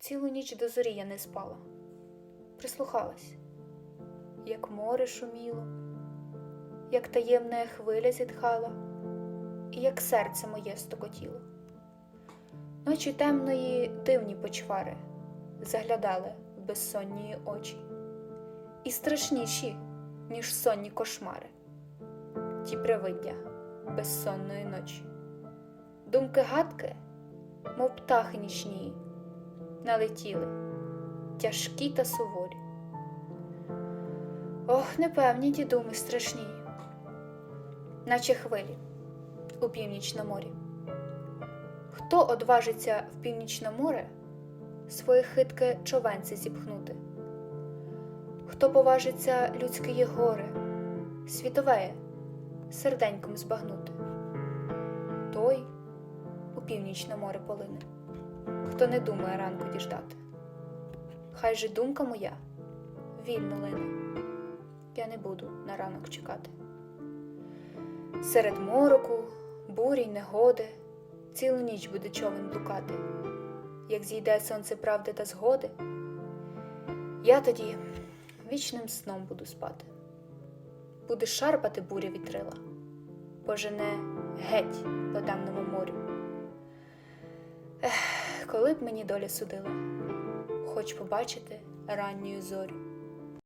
Цілу ніч до зорі я не спала, прислухалась, як море шуміло, як таємна хвиля зітхала, і як серце моє стокотіло. Ночі темної дивні почвари заглядали в безсонні очі, і страшніші, ніж сонні кошмари, ті привиддя безсонної ночі. Думки гадки, мов птахи нічні, налетіли, тяжкі та суворі. Ох, непевні ті думи страшні, наче хвилі у північному морі. Хто одважиться в північне море своє хитке човенце зіпхнути? Хто поважиться людське горе, світовеє серденьком збагнути? Той у північне море полине, хто не думає ранку діждати. Хай же думка моя вільно лине, я не буду на ранок чекати. Серед мороку, бурі й негоди, цілу ніч буде човен блукати. Як зійде сонце правди та згоди, я тоді вічним сном буду спати. Буде шарпати буря вітрила, пожене геть по темному морю. Коли б мені доля судила, хоч побачити ранню зорю.